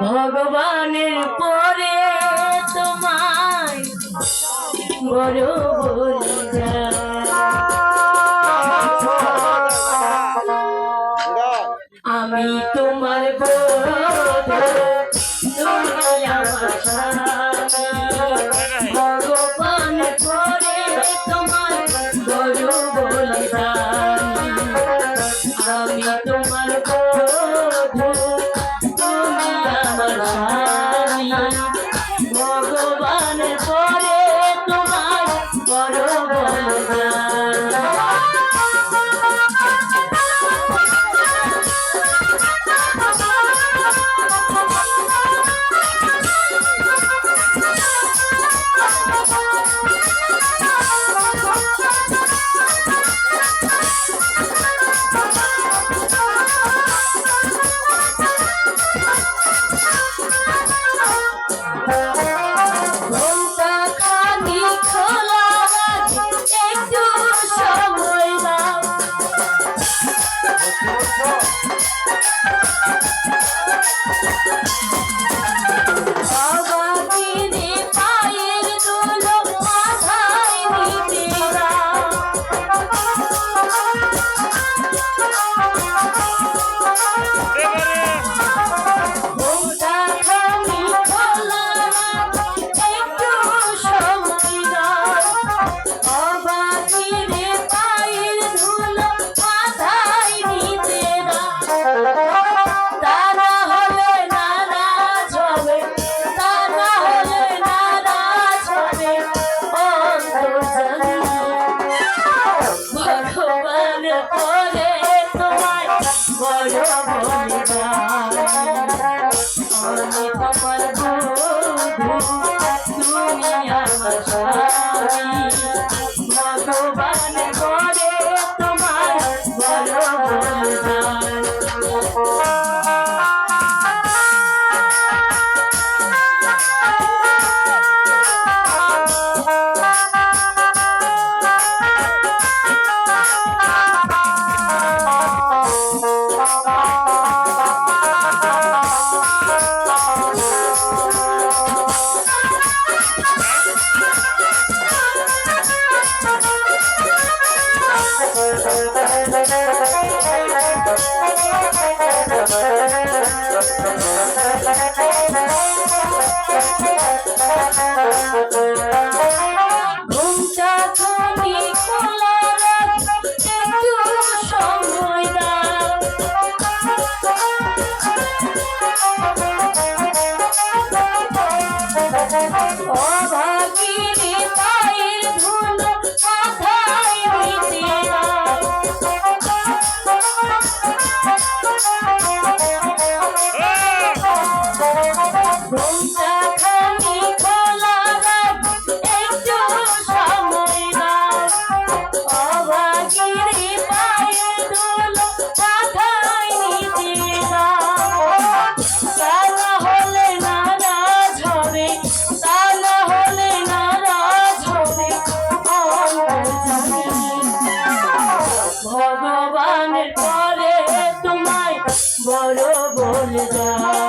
ভগবানের পরে তোমায় বড় আমি তোমার বড় বড় বড় বুঝছ তোমার ও ভাই বড় বলে যা